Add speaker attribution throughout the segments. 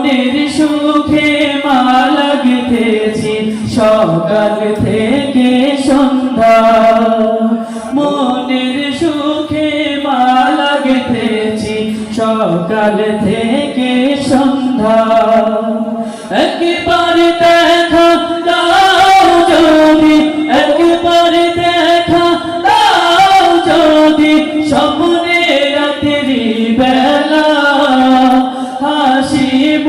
Speaker 1: মনের সুখে মালা গেথেছি সকাল থেকে সন্ধ্যা। মনের সুখে মালা গেথেছি সকাল থেকে সন্ধ্যা। একবার দেখা দাও যদি, একবার দেখা দাও যদি। স্বপ্নে রাত্রি বেলা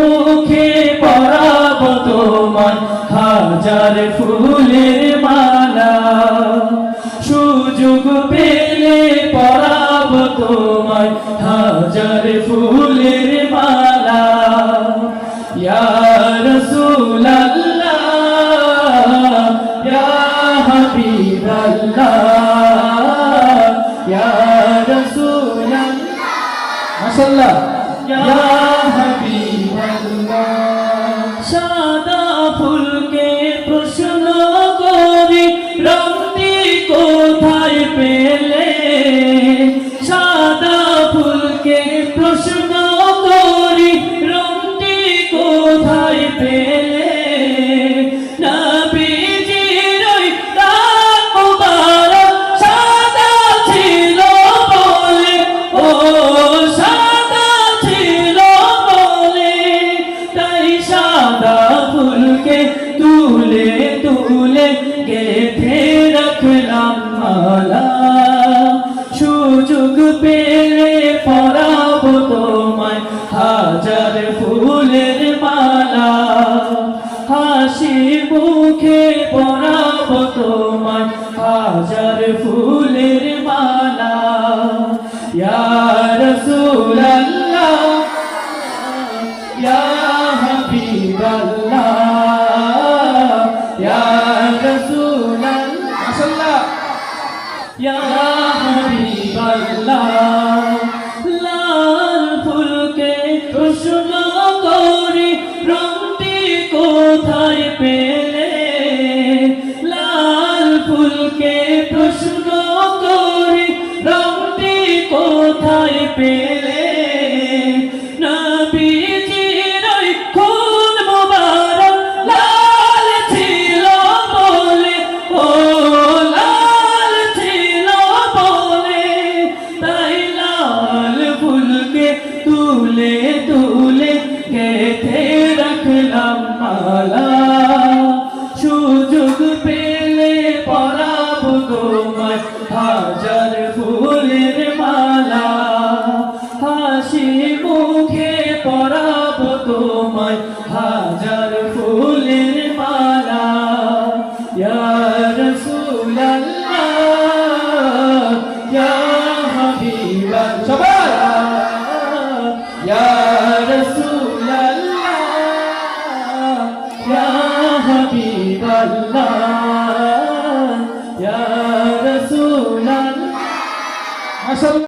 Speaker 1: মুখে পরাব তোমার হাজার ফুলের মালা। সুযোগ পেলে পরাব তোমার হাজার ফুলের মালা। ইয়া রাসূলুল্লাহ, ইয়া সাদা ফুলকে প্রশ্ন করি কোথায় পেলে? সাদা ফুলকে প্রশ্ন তুলে তুলে গেথে রাখলাম মালা। সুযোগ পেলে পরাব তোমায় হাজার ফুলের মালা। হাসি মুখে পরাব তোমায় হাজার ফুলের মালা। ইয়া রাসূলুল্লাহ লাল ফুলকে প্রশ্ন করি রংটি কোথায় পেলে লাল ফুলকে তুলে তুলে গেথে রাখলাম মালা। সুযোগ পেলে পরাব তোমায় হাজার ফুলের মালা। হাসি মুখে পরাব তোমায় হাজার ফুলের মালা। ইয়া রাসূলুল্লাহ ইয়া